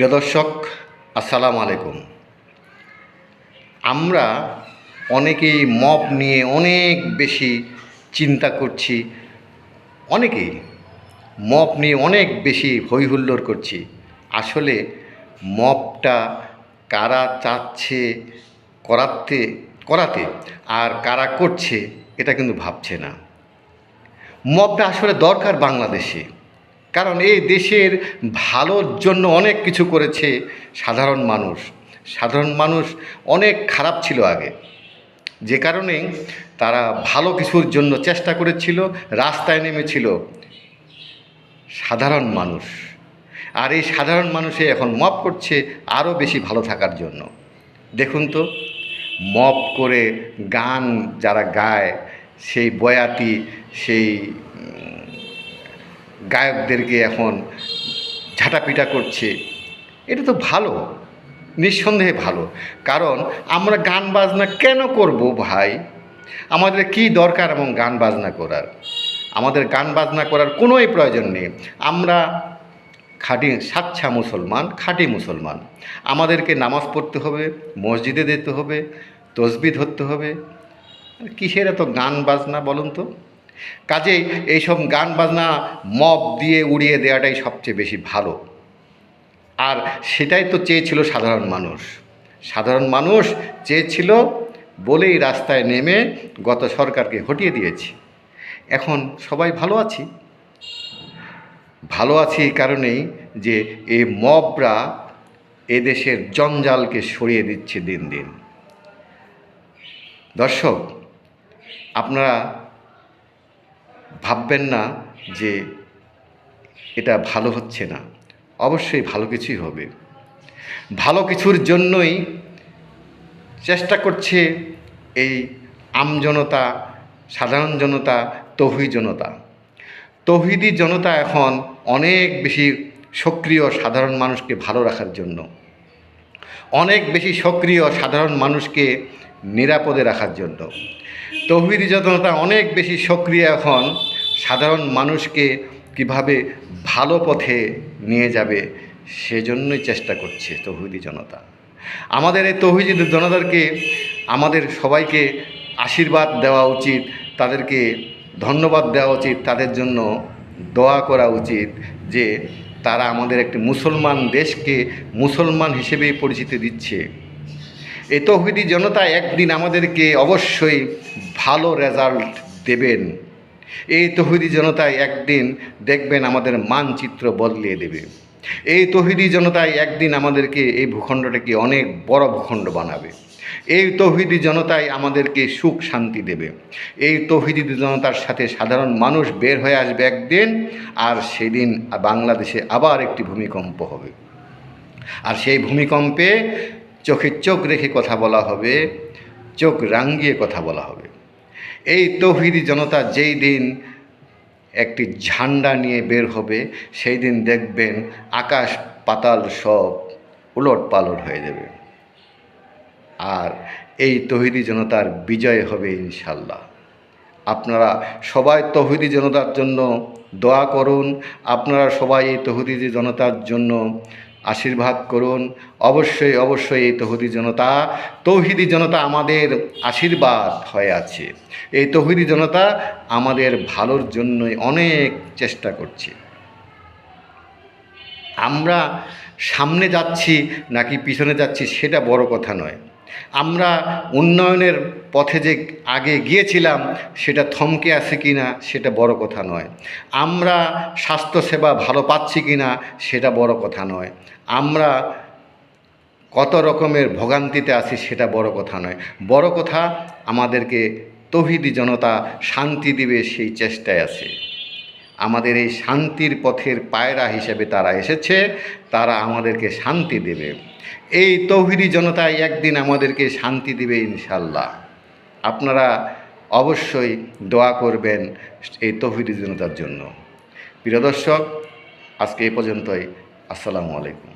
প্রিয় দর্শক, আসসালামু আলাইকুম। আমরা অনেকেই মপ নিয়ে অনেক বেশি চিন্তা করছি, অনেকেই মপ নিয়ে অনেক বেশি হইহুল্লোড় করছি। আসলে মপটা কারা চাচ্ছে, করাতে করাতে আর কারা করছে, এটা কিন্তু ভাবছে না। মপটা আসলে দরকার বাংলাদেশে। কারণ এই দেশের ভালোর জন্য অনেক কিছু করেছে সাধারণ মানুষ। সাধারণ মানুষ অনেক খারাপ ছিল আগে। যে কারণে তারা ভালো কিছুর জন্য চেষ্টা করেছিল, রাস্তায় নেমেছিল। সাধারণ মানুষ। আর এই সাধারণ মানুষে এখন মপ করছে আরও বেশি ভালো থাকার জন্য। দেখুন তো, মপ করে গান যারা গায়, সেই বয়াতি, সেই গায়কদেরকে এখন ঝাঁটাপিটা করছে। এটা তো ভালো, নিঃসন্দেহে ভালো। কারণ আমরা গান বাজনা কেন করব ভাই? আমাদের কি দরকার এবং গান বাজনা করার? আমাদের গান বাজনা করার কোনোই প্রয়োজন নেই। আমরা খাঁটি সাচ্ছা মুসলমান, খাঁটি মুসলমান। আমাদেরকে নামাজ পড়তে হবে, মসজিদে যেতে হবে তসবি ধরতে হবে। কিসের এত গান বাজনা বলুন তো? কাজেই এইসব গান বাজনা মব দিয়ে উড়িয়ে দেওয়াটাই সবচেয়ে বেশি ভালো। আর সেটাই তো চেয়েছিল সাধারণ মানুষ। সাধারণ মানুষ চেয়েছিল বলেই রাস্তায় নেমে গত সরকারকে হটিয়ে দিয়েছি। এখন সবাই ভালো আছি। ভালো আছি এই কারণেই যে এই মবরা এদেশের জঞ্জালকে সরিয়ে দিচ্ছে দিন দিন। দর্শক, আপনারা ভাববেন না যে এটা ভালো হচ্ছে না। অবশ্যই ভালো কিছুই হবে। ভালো কিছুর জন্যই চেষ্টা করছে এই আমজনতা, সাধারণ জনতা তৌহি জনতা। তৌহিদি জনতা এখন অনেক বেশি সক্রিয় সাধারণ মানুষকে ভালো রাখার জন্য। অনেক বেশি সক্রিয় সাধারণ মানুষকে নিরাপদে রাখার জন্য। তৌহিদি জনতা অনেক বেশি সক্রিয় এখন। সাধারণ মানুষকে কীভাবে ভালো পথে নিয়ে যাবে, সেজন্যই চেষ্টা করছে তৌহিদি জনতা। আমাদের এই তৌহিদি জনতাকে আমাদের সবাইকে আশীর্বাদ দেওয়া উচিত, তাদেরকে ধন্যবাদ দেওয়া উচিত, তাদের জন্য দোয়া করা উচিত যে তারা আমাদের একটি মুসলমান দেশকে মুসলমান হিসেবেই পরিচিতি দিচ্ছে। এই তৌহিদি জনতা একদিন আমাদেরকে অবশ্যই ভালো রেজাল্ট দেবেন। এই তৌহিদি জনতায় একদিন দেখবেন আমাদের মানচিত্র বদলিয়ে দেবে। এই তৌহিদি জনতায় একদিন আমাদেরকে এই ভূখণ্ডটাকে অনেক বড় ভূখণ্ড বানাবে। এই তৌহিদি জনতাই আমাদেরকে সুখ শান্তি দেবে। এই তৌহিদি জনতার সাথে সাধারণ মানুষ বের হয়ে আসবে একদিন, আর সেদিন বাংলাদেশে আবার একটি ভূমিকম্প হবে। আর সেই ভূমিকম্পে চোখে চোখ রেখে কথা বলা হবে, চোখ রাঙ্গিয়ে কথা বলা হবে। এই তৌহিদি জনতা যেই দিন একটি ঝান্ডা নিয়ে বের হবে, সেই দিন দেখবেন আকাশ পাতাল সব উলট পালট হয়ে যাবে। আর এই তহিদি জনতার বিজয় হবে ইনশাল্লাহ। আপনারা সবাই তহিদি জনতার জন্য দোয়া করুন, আপনারা সবাই এই তহুদি জনতার জন্য আশীর্বাদ করুন। অবশ্যই অবশ্যই এই তহিদি জনতা, তৌহিদি জনতা আমাদের আশীর্বাদ হয়ে আছে। এই তহিদি জনতা আমাদের ভালোর জন্যই অনেক চেষ্টা করছে। আমরা সামনে যাচ্ছি নাকি পিছনে যাচ্ছি সেটা বড় কথা নয়। আমরা উন্নয়নের পথে যে আগে গিয়েছিলাম, সেটা থমকে আছে কি না সেটা বড় কথা নয়। আমরা স্বাস্থ্যসেবা ভালো পাচ্ছি কি না সেটা বড় কথা নয়। আমরা কত রকমের ভোগান্তিতে আছি, সেটা বড় কথা নয়। বড় কথা আমাদেরকে তহিদি জনতা শান্তি দিবে সেই চেষ্টায় আছে। আমাদের এই শান্তির পথের পায়রা হিসেবে তারা এসেছে, তারা আমাদেরকে শান্তি দেবে। এই তৌহিদি জনতাই একদিন আমাদেরকে শান্তি দেবে ইনশাল্লাহ আপনারা অবশ্যই দোয়া করবেন এই তৌহিদি জনতার জন্য। প্রিয় দর্শক, আজকে এ পর্যন্তই। আসসালামু আলাইকুম।